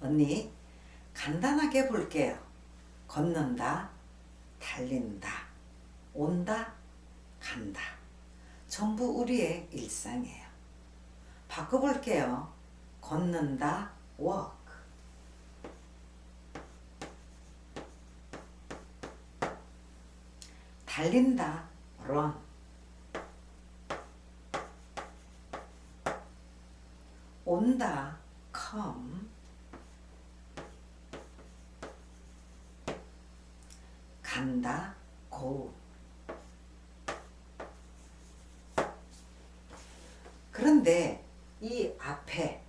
언니 간단하게 볼게요. 걷는다, 달린다, 온다, 간다. 전부 우리의 일상이에요. 바꿔볼게요. 걷는다, walk. 달린다, run. 온다, come. 간다, go. 그런데 이 앞에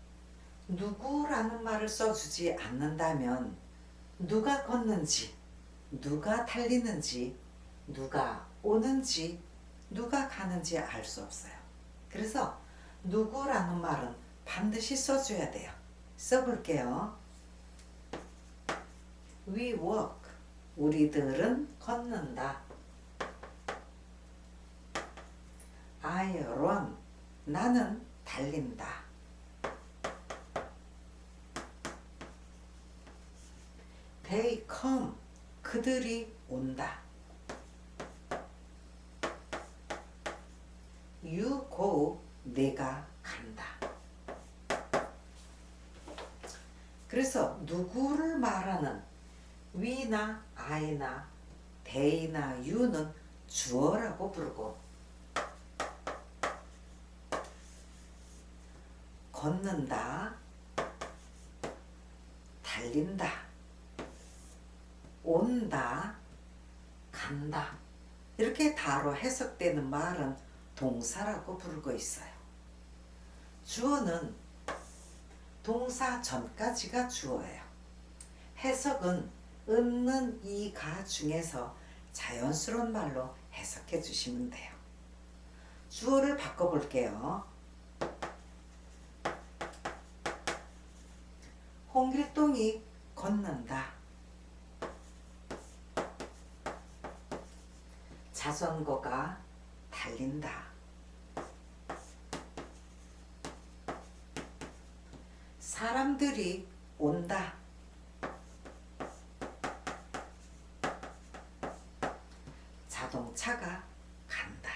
누구라는 말을 써주지 않는다면 누가 걷는지, 누가 달리는지, 누가 오는지, 누가 가는지 알 수 없어요. 그래서 누구라는 말은 반드시 써줘야 돼요. 써볼게요. We walk. 우리들은 걷는다. I run. 나는 달린다. They. 그들이 온다. You. 내가 간다. 그래서 누구를 말하는 we나 I나 they나 you는 주어라고 부르고 걷는다, 달린다, 온다, 간다. 이렇게 다로 해석되는 말은 동사라고 부르고 있어요. 주어는 동사 전까지가 주어예요. 해석은 있는 이 가 중에서 자연스러운 말로 해석해 주시면 돼요. 주어를 바꿔볼게요. 홍길동이 걷는다. 자전거가 달린다. 사람들이 온다. 자동차가 간다.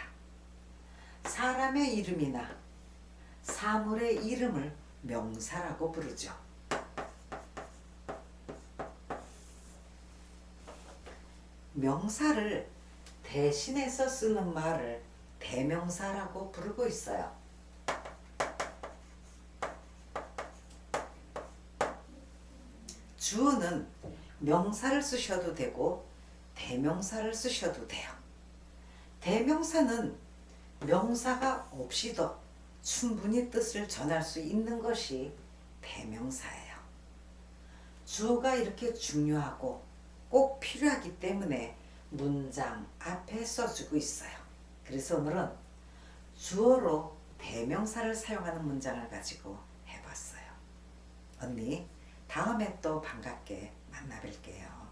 사람의 이름이나 사물의 이름을 명사라고 부르죠. 명사를 대신해서 쓰는 말을 대명사라고 부르고 있어요. 주어는 명사를 쓰셔도 되고 대명사를 쓰셔도 돼요. 대명사는 명사가 없이도 충분히 뜻을 전할 수 있는 것이 대명사예요. 주어가 이렇게 중요하고 꼭 필요하기 때문에 문장 앞에 써주고 있어요. 그래서 오늘은 주어로 대명사를 사용하는 문장을 가지고 해봤어요. 언니, 다음에 또 반갑게 만나 뵐게요.